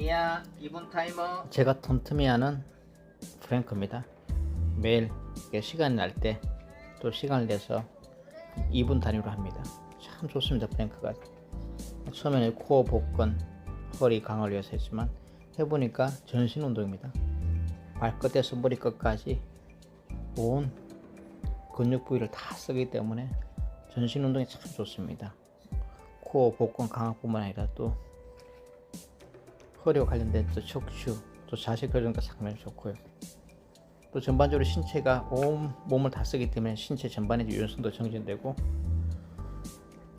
미야 2분 타이머 제가 틈틈이 하는 프랭크입니다. 매일 시간이 날때 또 시간을 내서 2분 단위로 합니다. 참 좋습니다. 프랭크가. 처음에는 코어 복근, 허리 강화를 위해서 했지만 해보니까 전신 운동입니다. 발끝에서 머리끝까지 온 근육 부위를 다 쓰기 때문에 전신 운동이 참 좋습니다. 코어 복근 강화뿐만 아니라 또 허리와 관련된 또 척추, 또 자세 교정과 상당히 좋고요. 또 전반적으로 신체가 온 몸을 다 쓰기 때문에 신체 전반의 유연성도 정진되고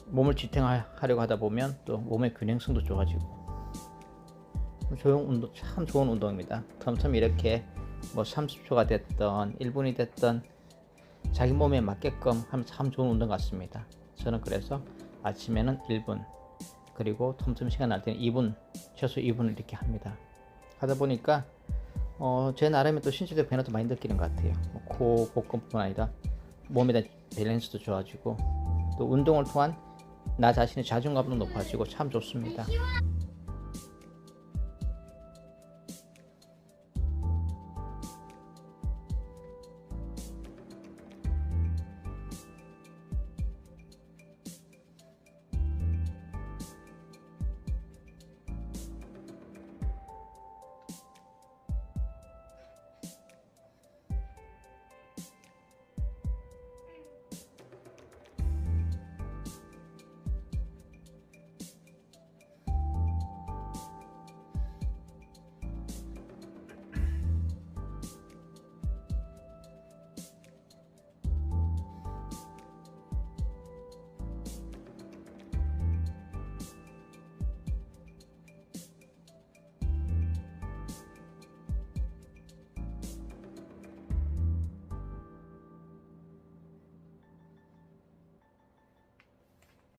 몸을 지탱하려고 하다 보면 또 몸의 균형성도 좋아지고 좋은 운동 참 좋은 운동입니다. 틈틈이 이렇게 뭐 30초가 됐던 1분이 됐던 자기 몸에 맞게끔 하면 참 좋은 운동 같습니다. 저는 그래서 아침에는 1분 그리고 틈틈 시간 날 때는 2분 최소 2분을 이렇게 합니다. 하다 보니까 어, 제 나름의 또 신체적 변화도 많이 느끼는 것 같아요. 뭐 코, 복근뿐만 아니라 몸에 대한 밸런스도 좋아지고 또 운동을 통한 나 자신의 자존감도 높아지고 참 좋습니다.